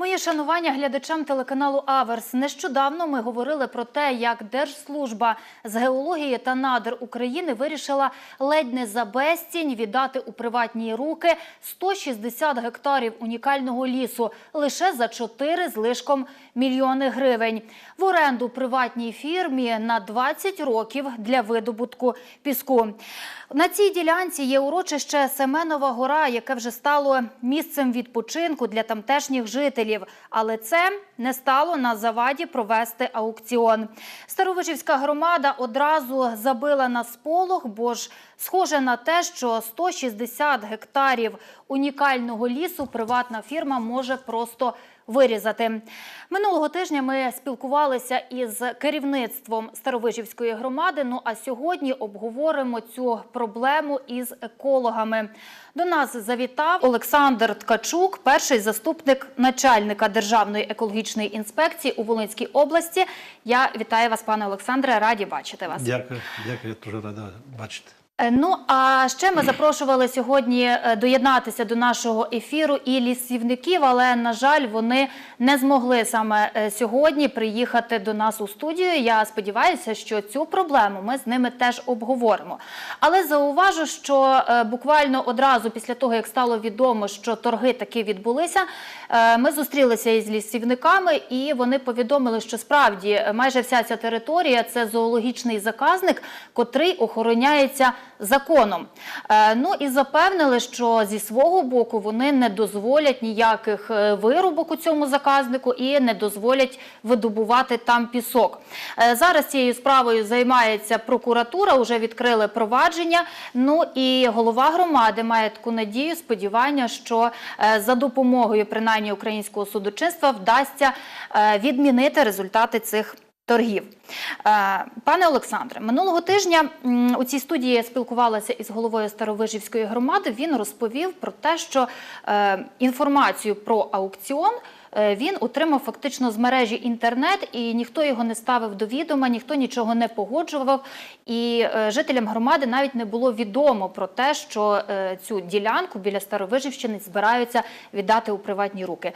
Моє шанування глядачам телеканалу Аверс. Нещодавно ми говорили про те, як Держслужба з геології та надр України вирішила ледь не за безцінь віддати у приватні руки 160 гектарів унікального лісу лише за 4 з лишком мільйони гривень в оренду приватній фірмі на 20 років для видобутку піску. На цій ділянці є урочище Семенова гора, яке вже стало місцем відпочинку для тамтешніх жителів. Але це не стало на заваді провести аукціон. Старовижівська громада одразу забила на сполох, бо ж схоже на те, що 160 гектарів унікального лісу приватна фірма може просто вирізати. Минулого тижня ми спілкувалися із керівництвом Старовижівської громади. Ну а сьогодні обговоримо цю проблему із екологами. До нас завітав Олександр Ткачук, перший заступник начальника Державної екологічної інспекції у Волинській області. Я вітаю вас, пане Олександре. Раді бачити вас. Дякую, дякую, я дуже рада бачити. Е, Ну а ще ми запрошували сьогодні е, доєднатися до нашого ефіру і лісівників, але на жаль, вони не змогли саме е, сьогодні приїхати до нас у студію. Я сподіваюся, що цю проблему ми з ними теж обговоримо. Але зауважу, що буквально одразу після того, як стало відомо, що торги таки відбулися, ми зустрілися із лісівниками, і вони повідомили, що справді майже вся ця територія це зоологічний заказник, котрий охороняється законом. Е, Ну і запевнили, що зі свого боку вони не дозволять ніяких е, вирубок у цьому заказнику і не дозволять видобувати там пісок. Е, Зараз цією справою займається прокуратура, вже відкрили провадження. Ну і голова громади має таку надію, сподівання, що за допомогою принаймні українського судочинства вдасться відмінити результати цих торгів. Е, Пане Олександре, минулого тижня у цій студії я спілкувалася із головою Старовижівської громади. Він розповів про те, що е, інформацію про аукціон він отримав фактично з мережі інтернет, і ніхто його не ставив до відома, ніхто нічого не погоджував. І е, жителям громади навіть не було відомо про те, що е, цю ділянку біля Старовижівщини збираються віддати у приватні руки.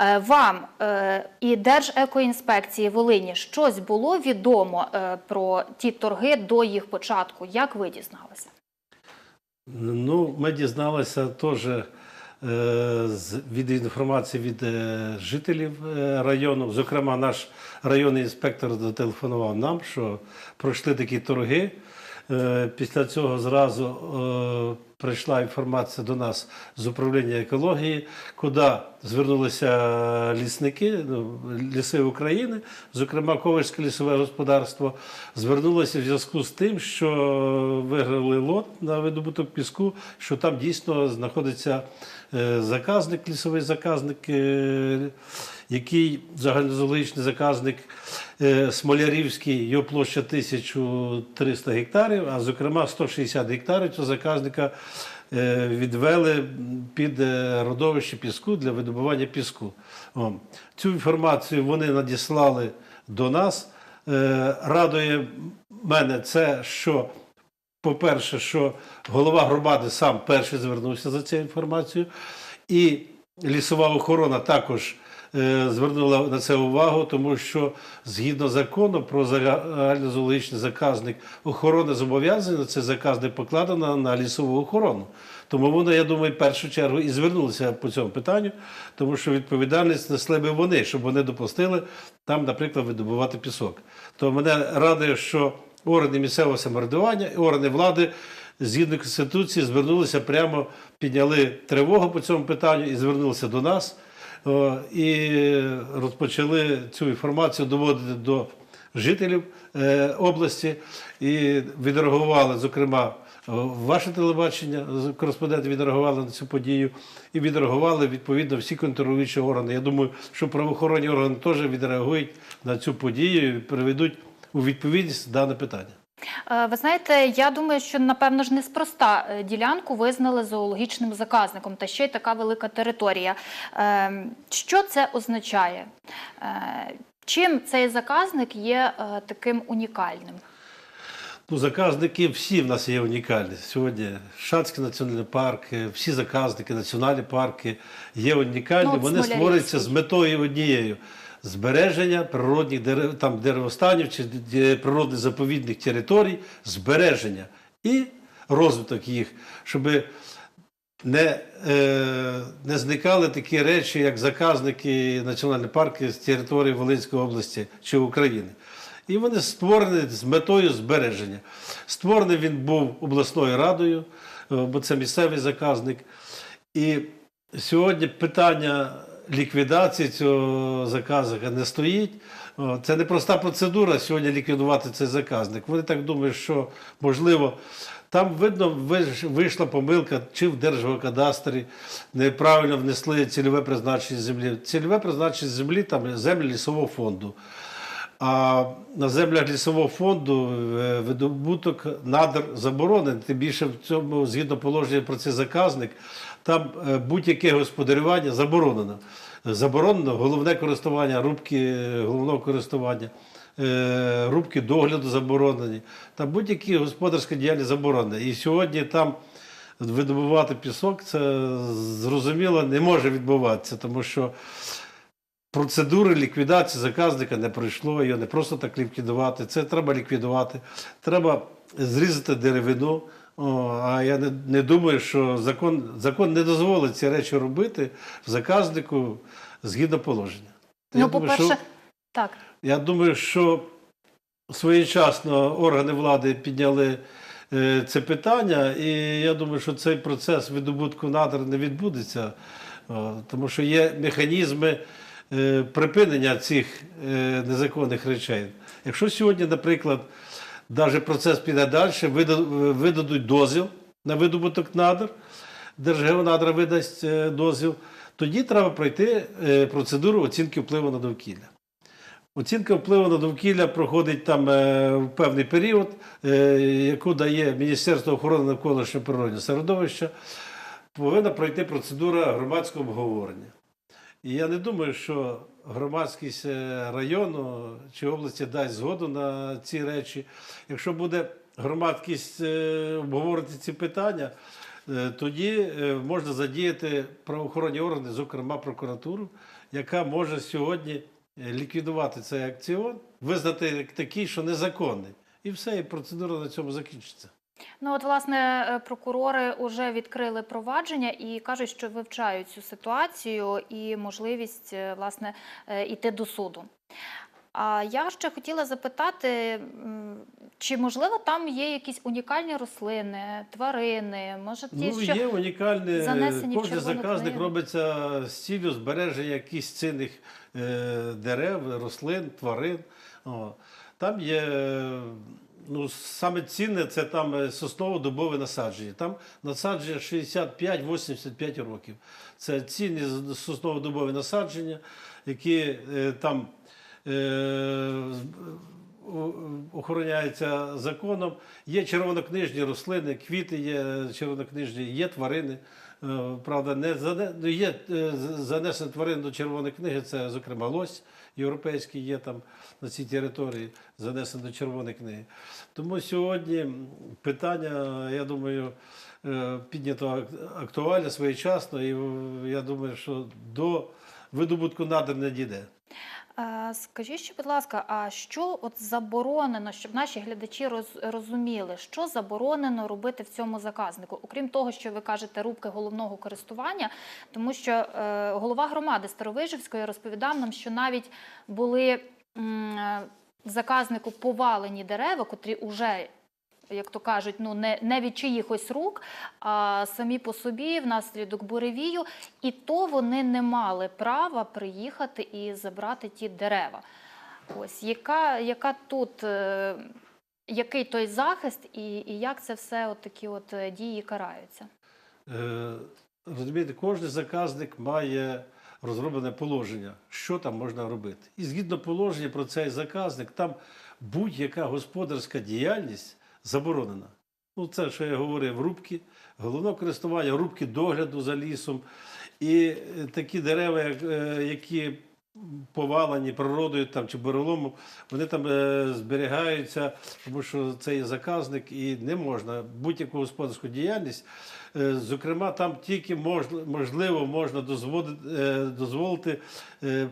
Е, Вам е, і Держекоінспекції Волині щось було відомо е, про ті торги до їх початку? Як ви дізналися? Ну, ми дізналися теж е, від інформації від е, жителів е, району. Зокрема, наш районний інспектор зателефонував нам, що пройшли такі торги. Е, Після цього зразу е, прийшла інформація до нас з управління екології, куди звернулися лісники, ну, ліси України, зокрема Ковальське лісове господарство, звернулося в зв'язку з тим, що виграли лот на видобуток піску, що там дійсно знаходиться е, заказник, лісовий заказник, який загальнозоологічний заказник е, Смолярівський, його площа 1300 гектарів, а зокрема 160 гектарів цього заказника е, відвели під е, родовище піску для видобування піску. Цю інформацію вони надіслали до нас. Радує мене це, що по-перше, що голова громади сам перший звернувся за цією інформацією, і лісова охорона також звернула на це увагу, тому що згідно закону про загальнозоологічний заказник охорони зобов'язання, цей заказник покладено на лісову охорону. Тому вони, я думаю, в першу чергу і звернулися по цьому питанню, тому що відповідальність несли би вони, щоб вони допустили там, наприклад, видобувати пісок. То мене радує, що органи місцевого самоврядування і органи влади згідно Конституції звернулися прямо, підняли тривогу по цьому питанню і звернулися до нас. І розпочали цю інформацію доводити до жителів е, області і відреагували, зокрема, ваше телебачення, кореспонденти відреагували на цю подію і відреагували відповідно всі контролюючі органи. Я думаю, що правоохоронні органи теж відреагують на цю подію і приведуть у відповідність дане питання. Е, Ви знаєте, я думаю, що напевно ж неспроста е, ділянку визнали зоологічним заказником, та ще й така велика територія. Е, Що це означає? Чим цей заказник є таким унікальним? Ну, заказники всі в нас є унікальні. Сьогодні Шацький національний парк, всі заказники, національні парки є унікальні. Ну, Вони створюються з метою однією збереження природних дерев, там, деревостанів чи природних заповідних територій, збереження і розвиток їх, щоб не, е, не зникали такі речі, як заказники національні парки з території Волинської області чи України. І вони створені з метою збереження. Створений він був обласною радою, е, бо це місцевий заказник. І сьогодні питання ліквідації цього заказника не стоїть. Це не проста процедура сьогодні ліквідувати цей заказник. Вони так думають, що можливо. Там видно, вийшла помилка, чи в Держгеокадастрі неправильно внесли цільове призначення землі. Цільове призначення землі там землі лісового фонду. А на землях лісового фонду е, видобуток надр заборонений. Тим більше в цьому, згідно положення про цей заказник, там е, будь-яке господарювання заборонено. Заборонено головне користування, рубки е, головного користування, е, рубки догляду заборонені. Там будь-які господарські діяльність заборонені. І сьогодні там видобувати пісок, це зрозуміло не може відбуватися, тому що процедури ліквідації заказника не пройшло, його не просто так ліквідувати. Це треба ліквідувати. Треба зрізати деревину. О, а я не, не думаю, що закон, закон не дозволить ці речі робити в заказнику згідно положення. Я Ну, думаю, по-перше, що- так. я думаю, що своєчасно органи влади підняли е, це питання, і я думаю, що цей процес видобутку надр не відбудеться, О, тому що є механізми е, припинення цих е, незаконних речей. Якщо сьогодні, наприклад, навіть процес піде далі, видадуть дозвіл на видобуток надр, Держгеонадра видасть е, дозвіл, тоді треба пройти е, процедуру оцінки впливу на довкілля. Оцінка впливу на довкілля проходить там е, в певний період, яку дає Міністерство охорони навколишнього природного середовища. Повинна пройти процедура громадського обговорення. І я не думаю, що громадськість е, району чи області дасть згоду на ці речі. Якщо буде громадськість е, обговорити ці питання, е, тоді можна задіяти правоохоронні органи, зокрема прокуратуру, яка може сьогодні ліквідувати цей акціон, визнати такий, що незаконний. І все, і процедура на цьому закінчиться. Ну от власне е, прокурори вже відкрили провадження і кажуть, що вивчають цю ситуацію і можливість е, власне е, іти до суду. А я ще хотіла запитати, чи можливо там є якісь унікальні рослини, тварини, може ті, Ну, що є унікальне, занесені кожен заказник книгу. робиться з ціллю збереження якихось цінних дерев, рослин, тварин. Там є, ну, саме цінне це там е, сосново-дубове насадження. Там насадження 65-85 років. Це цінні сосново-дубові насадження, які е, там е, о- охороняється законом. Є червонокнижні рослини, квіти є червонокнижні, є тварини. Е, Правда, не ну, є е, занесені тварин до червоної книги, це, зокрема, лось європейський є там на цій території, занесені до червоної книги. Тому сьогодні питання, я думаю, е, піднято актуально, своєчасно, і я думаю, що до видобутку надр не дійде. Скажіть, ще, будь ласка, а що от заборонено, щоб наші глядачі роз- розуміли, що заборонено робити в цьому заказнику, окрім того, що ви кажете, рубки головного користування, тому що е, голова громади Старовижівської розповідав нам, що навіть були е, заказнику повалені дерева, котрі вже. Як то кажуть, ну не, не від чиїхось рук, а самі по собі внаслідок буревію, і то вони не мали права приїхати і забрати ті дерева. Ось яка, яка тут, е, який той захист, і, і як це все от такі от е, дії караються? Е, Розумієте, кожен заказник має розроблене положення, що там можна робити. І згідно положення про цей заказник, там будь-яка господарська діяльність заборонена. Ну, це, що я говорив, рубки, головне користування, рубки догляду за лісом. І е, такі дерева, е, які повалені природою там, чи буреломом, вони там е, зберігаються, тому що це є заказник і не можна будь-яку господарську діяльність. Зокрема, там тільки можливо можна дозволити,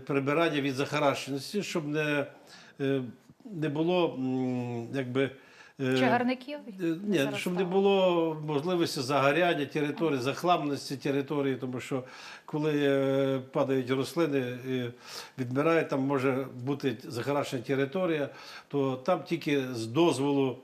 прибирання від захаращеності, щоб не, не було якби. Е, Чагарників? Е, Ні, щоб не було можливості загоряння території, захламленості території, тому що коли е, падають рослини, е, відмирає, там може бути захарашена територія, то там тільки з дозволу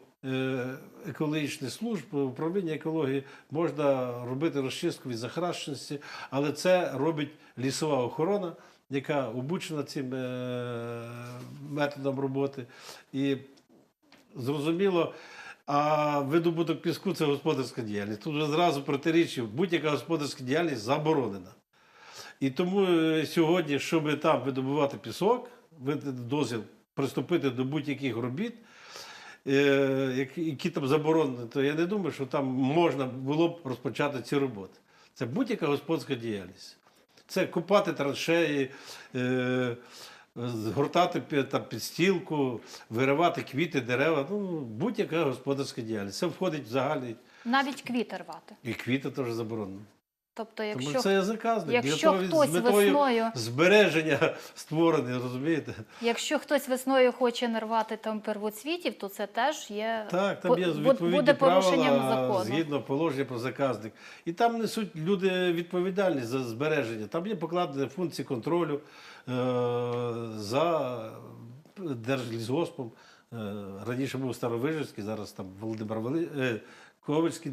екологічних служб управління екології можна робити розчистку від захарашеності, але це робить лісова охорона. Яка обучена цим методом роботи, і Зрозуміло. А видобуток піску це господарська діяльність. Тут вже зразу протирічив, будь-яка господарська діяльність заборонена. І тому е, сьогодні, щоб там видобувати пісок, дозвіл приступити до будь-яких робіт, е, які- які там заборонені, то я не думаю, що там можна було б розпочати ці роботи. Це будь-яка господарська діяльність. Це купати траншеї, е, згортати пі- там, підстілку, виривати квіти, дерева. Ну, будь-яка господарська діяльність. Це входить в загальний. Навіть квіти рвати. І квіти теж заборонено. Тобто, якщо, Тому це є заказник. якщо Для того хтось з метою весною- збереження створений, розумієте? якщо хтось весною хоче не рвати там первоцвітів, то це теж є Так, там є відповідні буде порушенням правила закону. згідно положення про заказник. І там несуть люди відповідальність за збереження. Там є покладені функції контролю е- за держлісгоспом. Е, раніше був Старовижівський, зараз там Володимир Вели... е, Ковицький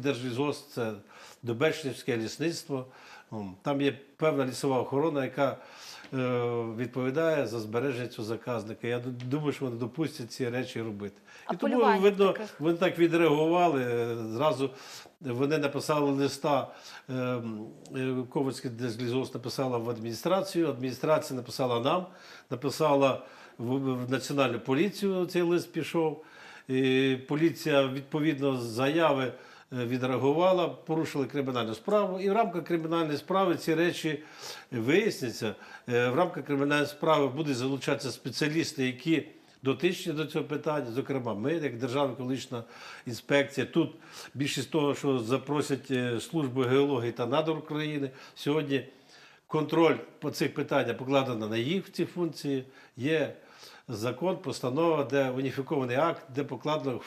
це Добечнівське лісництво. Там є певна лісова охорона, яка е, відповідає за збереження цього заказника. Я думаю, що вони допустять ці речі робити. А І тому видно, таких? вони так відреагували. е, Зразу вони написали листа. е, е, держлізос написала в адміністрацію. Адміністрація написала нам, написала в національну поліцію. Цей лист пішов. І поліція відповідно з заяви е, відреагувала, порушили кримінальну справу. І в рамках кримінальної справи ці речі виясняться. Е, В рамках кримінальної справи будуть залучатися спеціалісти, які дотичні до цього питання. Зокрема, ми, як Державна екологічна інспекція, тут більшість того, що запросять е, службу геології та надр України. Сьогодні контроль по цих питаннях покладено на їх ці функції. Є закон, постанова, де уніфікований акт, де покладено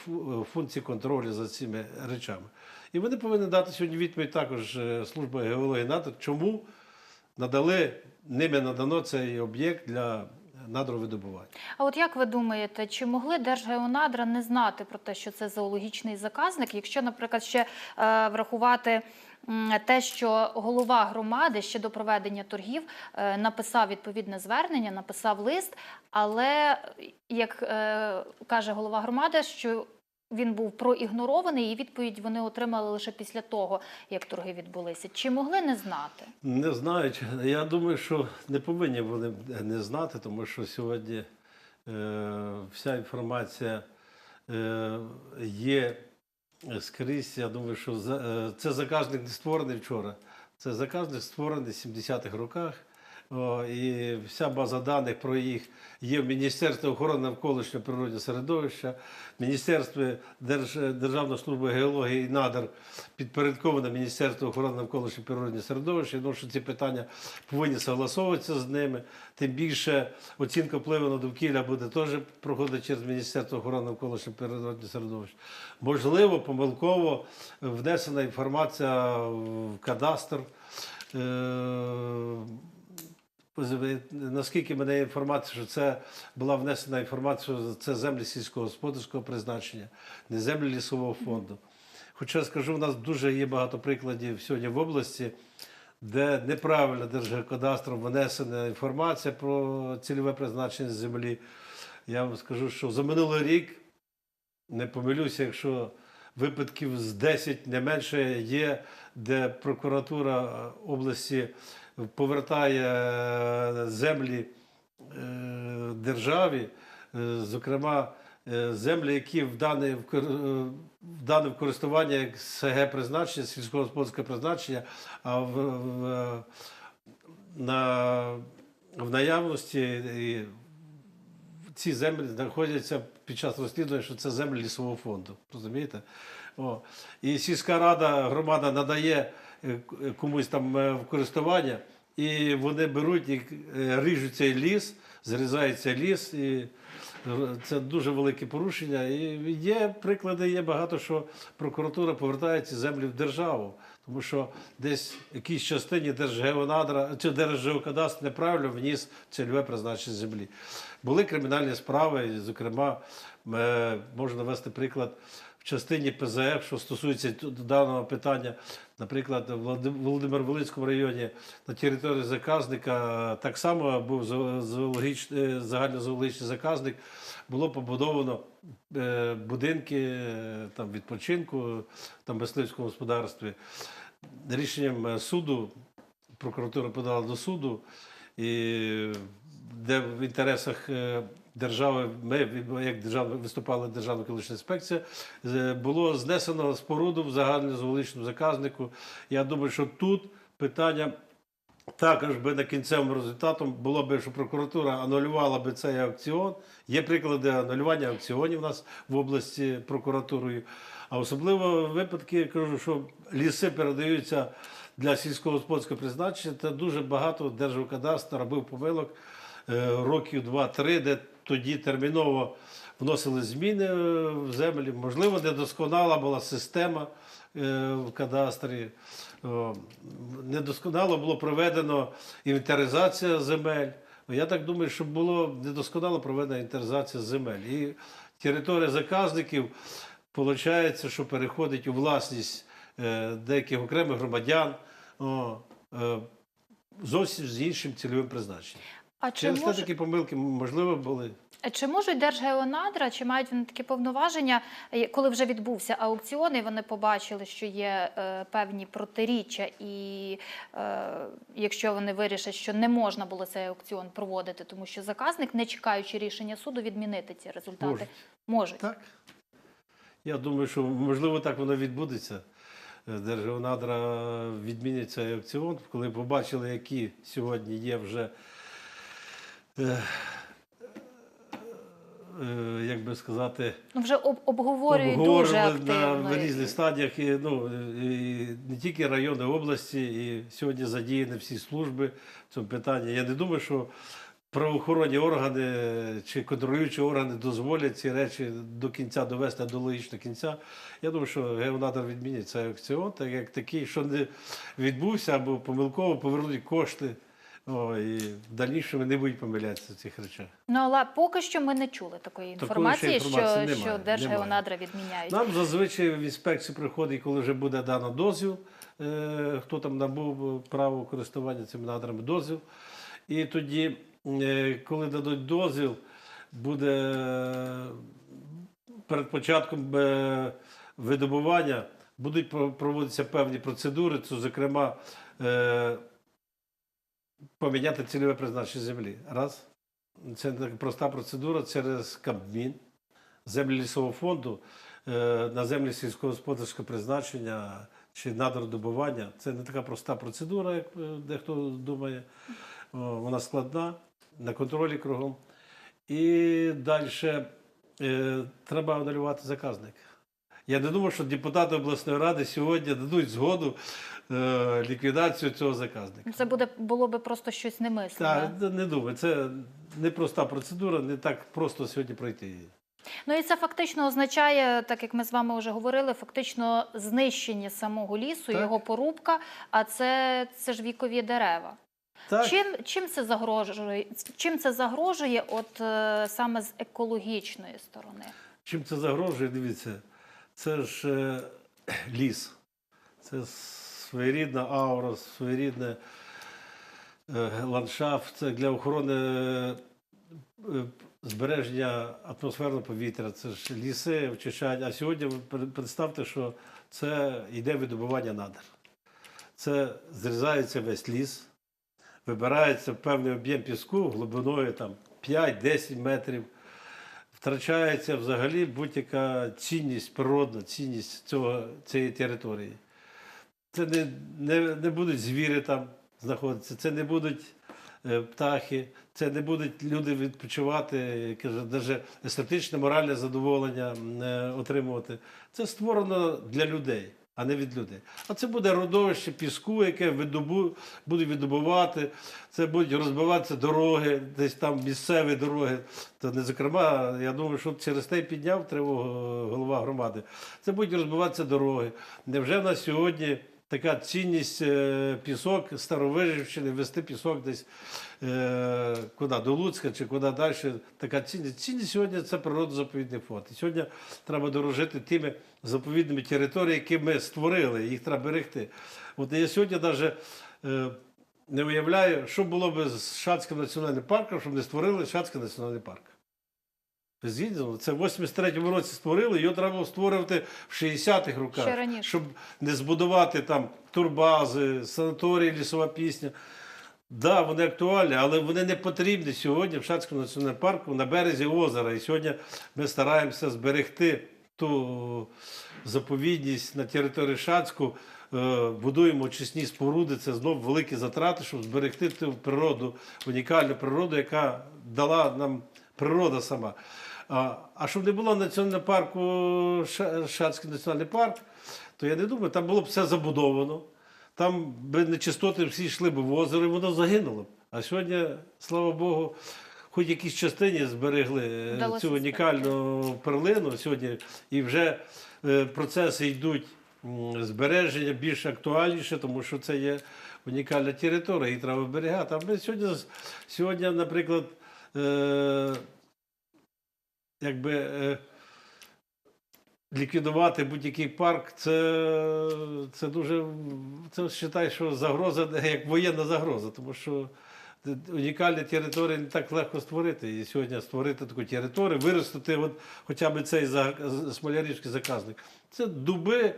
функції контролю за цими речами. І вони повинні дати сьогодні відповідь також е, служба геології НАТО, чому надали ними надано цей об'єкт для надровидобування. А от як ви думаєте, чи могли Держгеонадра не знати про те, що це зоологічний заказник, якщо, наприклад, ще е, врахувати те, що голова громади ще до проведення торгів е, написав відповідне звернення, написав лист, але як е, каже голова громади, що він був проігнорований, і відповідь вони отримали лише після того, як торги відбулися. Чи могли не знати? Не знаю. чи- Я думаю, що не повинні вони не знати, тому що сьогодні е, вся інформація е, є скрізь. Я думаю, що е, це заказник не створений вчора. Це заказник створений в 70-х роках. І вся база даних про їх є в Міністерстві охорони навколишнього природного середовища, Міністерстві Держ... Державної служби геології і надр підпорядковане Міністерство охорони навколишнього природного середовища. Я думаю, що ці питання повинні согласовуватися з ними. Тим більше оцінка впливу на довкілля буде теж проходити через Міністерство охорони навколишнього природного середовища. Можливо, помилково внесена інформація в кадастр. Наскільки мене є інформація, що це була внесена інформація, що це землі сільськогосподарського призначення, не землі лісового фонду. Хоча скажу, у нас дуже є багато прикладів сьогодні в області, де неправильно Держгеокадастром внесена інформація про цільове призначення землі. Я вам скажу, що за минулий рік не помилюся, якщо випадків з 10 не менше є, де прокуратура е, області повертає е, землі е, державі, е, зокрема землі, які вдані в кор- в користування як СГ призначення, сільськогосподарське призначення, а в, в, на в наявності і ці землі знаходяться під час розслідування, що це землі лісового фонду. Розумієте? О. І сільська рада, громада надає комусь там е, в користування, і вони беруть і е, ріжуть цей ліс, зрізають ліс. І це дуже велике порушення. І є приклади, є багато, що прокуратура повертає ці землі в державу. Тому що десь в якійсь частині Держгеонадра чи Держгеокадастр неправильно вніс цільове призначення землі. Були кримінальні справи, зокрема, е, можна навести приклад в частині ПЗФ, що стосується даного питання. Наприклад, в Володимир-Волинському районі на території заказника так само був е, загальнозоологічний заказник. Було побудовано е, будинки там, відпочинку там, мисливському господарстві. Рішенням суду прокуратура подала до суду, і де в інтересах е, держави, ми як держава виступала Державна екологічна інспекція, було знесено споруду в загальнозоологічному заказнику. Я думаю, що тут питання. Також би на кінцевому результатом було б, що прокуратура анулювала би цей аукціон. Є приклади анулювання аукціонів у нас в області прокуратурою. А особливо випадки, я кажу, що ліси передаються для сільськогосподарського призначення. Та дуже багато Держгеокадастр робив помилок років 2-3, де тоді терміново вносили зміни е, в землі. Можливо, недосконала була система е, в кадастрі. Недосконало було проведено інвентаризація земель. Я так думаю, що було недосконало проведена інвентаризація земель. І територія заказників, виходить, що переходить у власність е, деяких окремих громадян е, зовсім з іншим цільовим призначенням. А чи, Через те мож... такі помилки можливо були. чи можуть Держгеонадра, чи мають вони такі повноваження, е, коли вже відбувся аукціон, і вони побачили, що є е, певні протиріччя, і е, якщо вони вирішать, що не можна було цей аукціон проводити, тому що заказник, не чекаючи рішення суду, відмінити ці результати, Можуть. можуть. Так. Я думаю, що можливо так воно відбудеться. Е, Держгеонадра відмінять цей аукціон, коли побачили, які сьогодні є вже, як би сказати, Ну вже об, обговорюють дуже активно. на різних стадіях, і, ну, і не тільки райони області, і сьогодні задіяні всі служби в цьому питанні. Я не думаю, що правоохоронні органи чи контролюючі органи дозволять ці речі до кінця довести до логічного кінця. Я думаю, що геонадр відмінить цей аукціон, так як такий, що не відбувся або помилково повернуть кошти. О, і в дальнішому не будуть помилятися в цих речах. Ну але поки що ми не чули такої інформації, інформації що, що Держгеонадра відміняють. Нам зазвичай в інспекцію приходить, коли вже буде дано дозвіл, е, хто там набув право користування цими надрами дозвіл. І тоді, е, коли дадуть дозвіл, буде е, перед початком е, видобування будуть проводитися певні процедури, це, зокрема, е, поміняти цільове призначення землі. Раз. Це проста процедура через Кабмін землі лісового фонду е, на землі сільськогосподарського призначення чи надродобування. Це не така проста процедура, як е, дехто думає. Вона складна, на контролі кругом. І далі е, треба анулювати заказник. Я не думаю, що депутати обласної ради сьогодні дадуть згоду ліквідацію цього заказника. Це буде було би просто щось немислиме. Так, не думаю. Це непроста процедура, не так просто сьогодні пройти її. Ну і це фактично означає, так як ми з вами вже говорили, фактично знищення самого лісу, Так. його порубка. А це, це ж вікові дерева. Так, Чим, чим це загрожує? Чим це загрожує, от е, саме з екологічної сторони? Чим це загрожує? Дивіться, це ж е, ліс. Це своєрідна аура, своєрідне е, ландшафт. Це для охорони е, збереження атмосферного повітря. Це ж ліси очищають. А сьогодні представте, що це йде видобування надр. Це зрізається весь ліс, вибирається певний об'єм піску глибиною там 5-10 метрів втрачається взагалі будь-яка цінність, природна цінність цього, цієї території. Це не, не, не будуть звірі там знаходитися, це не будуть е, птахи. Це не будуть люди відпочивати, каже, навіть естетичне, моральне задоволення е, отримувати. Це створено для людей, а не від людей. А це буде родовище піску, яке видобу, будуть видобувати, це будуть розбиватися дороги, десь там місцеві дороги. То не зокрема, я думаю, що через те підняв тривогу голова громади. Це будуть розбиватися дороги. Невже в нас сьогодні така цінність е, пісок Старовижівщини, вести пісок десь е, куди, до Луцька чи куди далі. Така цінність. Цінність сьогодні це природозаповідний фонд. І сьогодні треба дорожити тими заповідними територіями, які ми створили, їх треба берегти. От я сьогодні навіть е, не уявляю, що було б з Шацьким національним парком, щоб не створили Шацький національний парк. Ви? Це в 83-му році створили, його треба було створювати в 60-х роках, Ще раніше. щоб не збудувати там турбази, санаторії, лісова пісня. Так, да, вони актуальні, але вони не потрібні сьогодні в Шацькому національному парку на березі озера. І сьогодні ми стараємося зберегти ту заповідність на території Шацьку, е, будуємо очисні споруди. Це знов великі затрати, щоб зберегти ту природу, унікальну природу, яка дала нам природа сама. А, а щоб не було національного парку Шацький національний парк, то я не думаю, там було б все забудовано. Там би нечистоти всі йшли б в озеро, і воно загинуло б. А сьогодні, слава Богу, хоч в якійсь частині зберегли е, Вдалося цю унікальну перлину сьогодні, і вже е, процеси йдуть збереження більш актуальніше, тому що це є унікальна територія, її треба зберігати. А ми сьогодні, сьогодні наприклад, е, якби. Е, ліквідувати будь-який парк, це, це дуже це вважаю, що загроза, як воєнна загроза, тому що унікальні території не так легко створити. І сьогодні створити таку територію, виростити от, хоча б цей смолярівський заказник. Це дуби.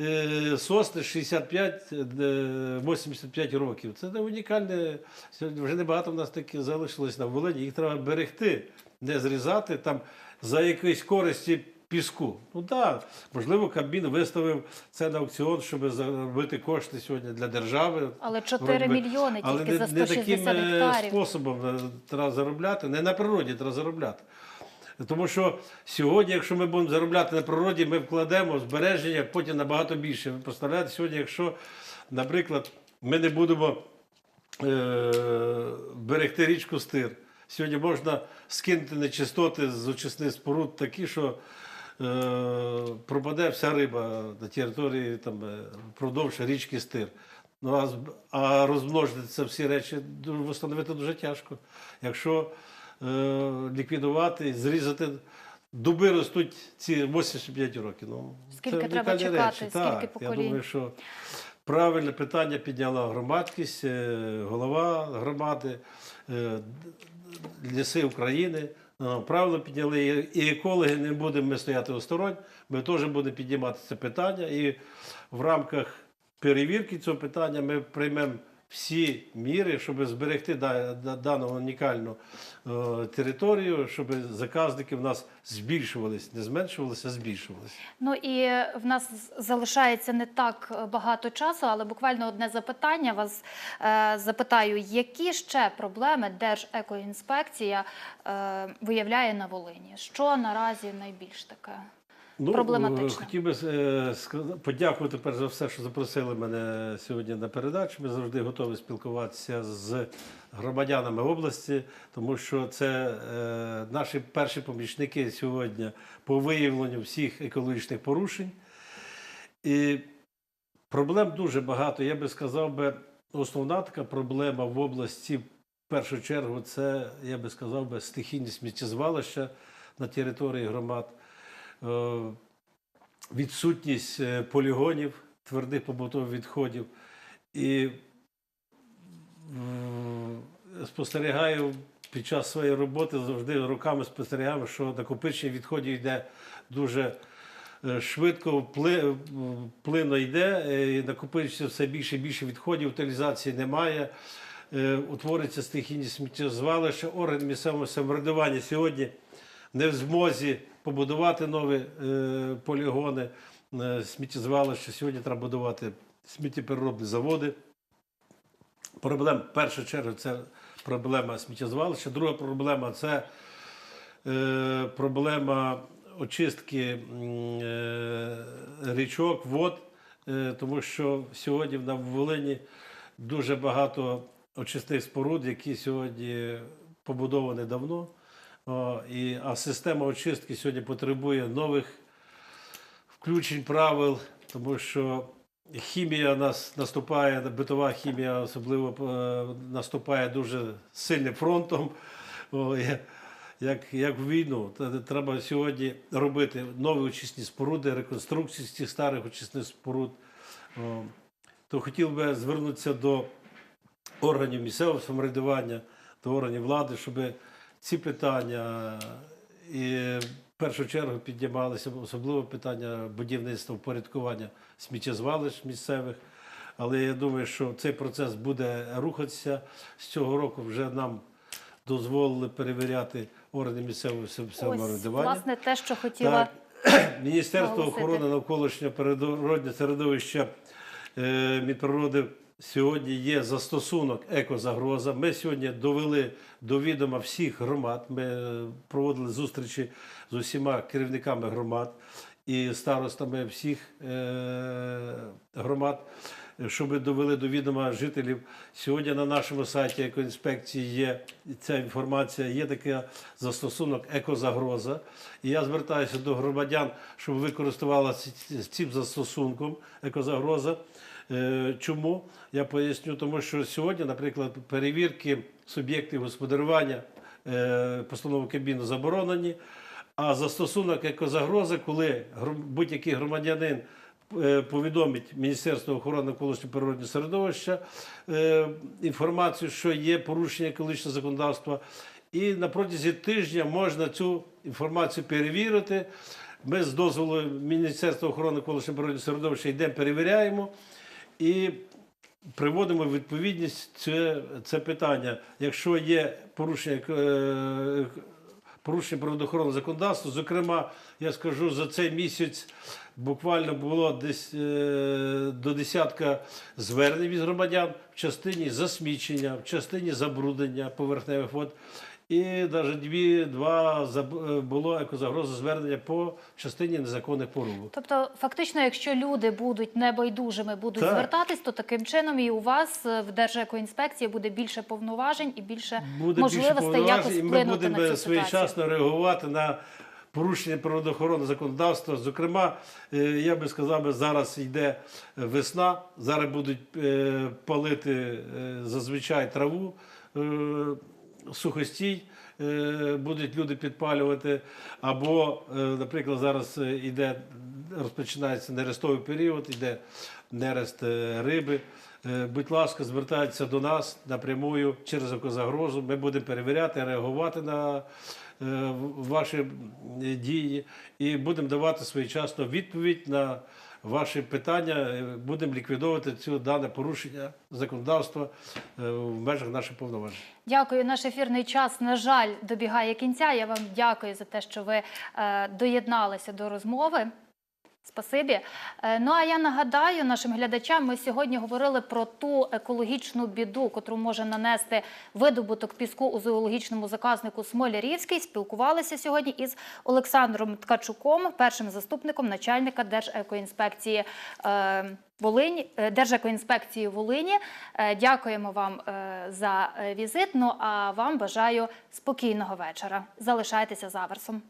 Е, Сосни 65-85 років. Це не унікальне. Сьогодні вже небагато в нас таки залишилось на Волині. Їх треба берегти, не зрізати там за якоїсь користі піску. Ну так, можливо, Кабмін виставив це на аукціон, щоб заробити кошти сьогодні для держави. Але 4 Вроді би. мільйони Але тільки не, за не 160 таким е, гектарів. способом е, треба заробляти, не на природі треба заробляти. Тому що сьогодні, якщо ми будемо заробляти на природі, ми вкладемо збереження потім набагато більше. Ви представляєте, сьогодні, якщо, наприклад, ми не будемо е, берегти річку стир, сьогодні можна скинути нечистоти з очисних споруд такі, що е, пропаде вся риба на території там, е, впродовж річки стир. Ну, а, а розмножити це всі речі встановити дуже тяжко. Якщо ліквідувати, зрізати. Дуби ростуть ці 85 років. Ну, Скільки це треба чекати, речі. скільки так, поколінь? Я думаю, що правильне питання підняла громадськість, е, голова громади, е, ліси України. Е, Правильно підняли і екологи, не будемо ми стояти осторонь. Ми теж будемо піднімати це питання. І в рамках перевірки цього питання ми приймемо всі міри, щоб зберегти да- да- дану унікальну е, територію, щоб заказники в нас збільшувались, не зменшувалися, а збільшувалися. Ну і в нас залишається не так багато часу, але буквально одне запитання вас е, запитаю, які ще проблеми Держекоінспекція е, виявляє на Волині? Що наразі найбільш таке? Ну, Проблематично. е, Хотів би е, подякувати перш за все, що запросили мене сьогодні на передачу. Ми завжди готові спілкуватися з громадянами області, тому що це е, наші перші помічники сьогодні по виявленню всіх екологічних порушень. І проблем дуже багато. Я би сказав би, основна така проблема в області, в першу чергу, це, я би сказав би, стихійні сміттєзвалища на території громад. Е, відсутність е, полігонів твердих побутових відходів. І спостерігаю під час своєї роботи завжди роками спостерігаю, що накопичення відходів йде дуже е, швидко, пли- м, плинно йде, накопичується все більше і більше відходів, утилізації немає. Утворюється стихійні сміттєзвалища, орган місцевого самоврядування сьогодні не в змозі побудувати нові е, полігони, е, сміттєзвалища. Сьогодні треба будувати сміттєпереробні заводи. Проблем в першу чергу це проблема сміттєзвалища. Друга проблема це е, проблема очистки е, річок, вод, тому що сьогодні на Волині дуже багато очисних споруд, які сьогодні побудовані давно. І, а система очистки сьогодні потребує нових включень правил, тому що хімія нас наступає, битова хімія особливо е, наступає дуже сильним фронтом. О, як, як в війну, треба сьогодні робити нові очисні споруди, реконструкції цих старих очисних споруд. О, то хотів би звернутися до органів місцевого самоврядування, до органів влади, щоб ці питання і в першу чергу піднімалися, особливо питання будівництва впорядкування сміттєзвалищ місцевих. Але я думаю, що цей процес буде рухатися. З цього року вже нам дозволили перевіряти органи місцевого самоврядування. власне, те, що хотіла. Так, Міністерство охорони навколишнього природного середовища е, Мінприроди сьогодні є застосунок екозагроза. Ми сьогодні довели до відома всіх громад. Ми е, проводили зустрічі з усіма керівниками громад і старостами всіх е, громад, щоб довели до відома жителів. Сьогодні на нашому сайті екоінспекції є ця інформація, є такий застосунок екозагроза. І я звертаюся до громадян, щоб ви користувалися цим застосунком екозагроза. Е, Чому? Я поясню, тому що сьогодні, наприклад, перевірки суб'єктів господарювання е, постанови Кабміну заборонені. А застосунок екозагрози, коли будь-який громадянин е, повідомить Міністерство охорони навколишнього природного середовища інформацію, що є порушення екологічного законодавства, і на протязі тижня можна цю інформацію перевірити. Ми з дозволу Міністерства охорони навколишнього природного середовища йдемо, перевіряємо і приводимо в відповідність це, це питання. Якщо є порушення е, порушення природоохоронного законодавства, зокрема, я скажу, за цей місяць буквально було десь е, до десятка звернень від громадян в частині засмічення, в частині забруднення поверхневих вод. І навіть дві, два заб- е, було екозагрози звернення по частині незаконних порубок. Тобто, фактично, якщо люди будуть небайдужими, будуть Так. звертатись, то таким чином і у вас е, в Держекоінспекції буде більше повноважень і більше буде більше якось повноважень, і ми вплинути будемо на цю ситуацію. своєчасно реагувати на порушення природоохоронного законодавства. Зокрема, е, я би сказав, зараз йде весна, зараз будуть палити зазвичай траву, сухостій. е, Будуть люди підпалювати, або, е, наприклад, зараз е, іде, розпочинається нерестовий період, іде нерест риби. Будь ласка, звертайтеся до нас напрямую через екозагрозу. Ми будемо перевіряти, реагувати на ваші дії і будемо давати своєчасно відповідь на ваші питання. Е, Будемо ліквідовувати цю дане порушення законодавства е, в межах наших повноважень. Дякую. Наш ефірний час, на жаль, добігає кінця. Я вам дякую за те, що ви е, доєдналися до розмови. Спасибі. Е, Ну а я нагадаю нашим глядачам, ми сьогодні говорили про ту екологічну біду, котру може нанести видобуток піску у зоологічному заказнику Смолярівський. Спілкувалися сьогодні із Олександром Ткачуком, першим заступником начальника Держекоінспекції е, Волинь, е, Держекоінспекції Волині. Дякуємо вам за візит. Ну а вам бажаю спокійного вечора. Залишайтеся за Аверсом.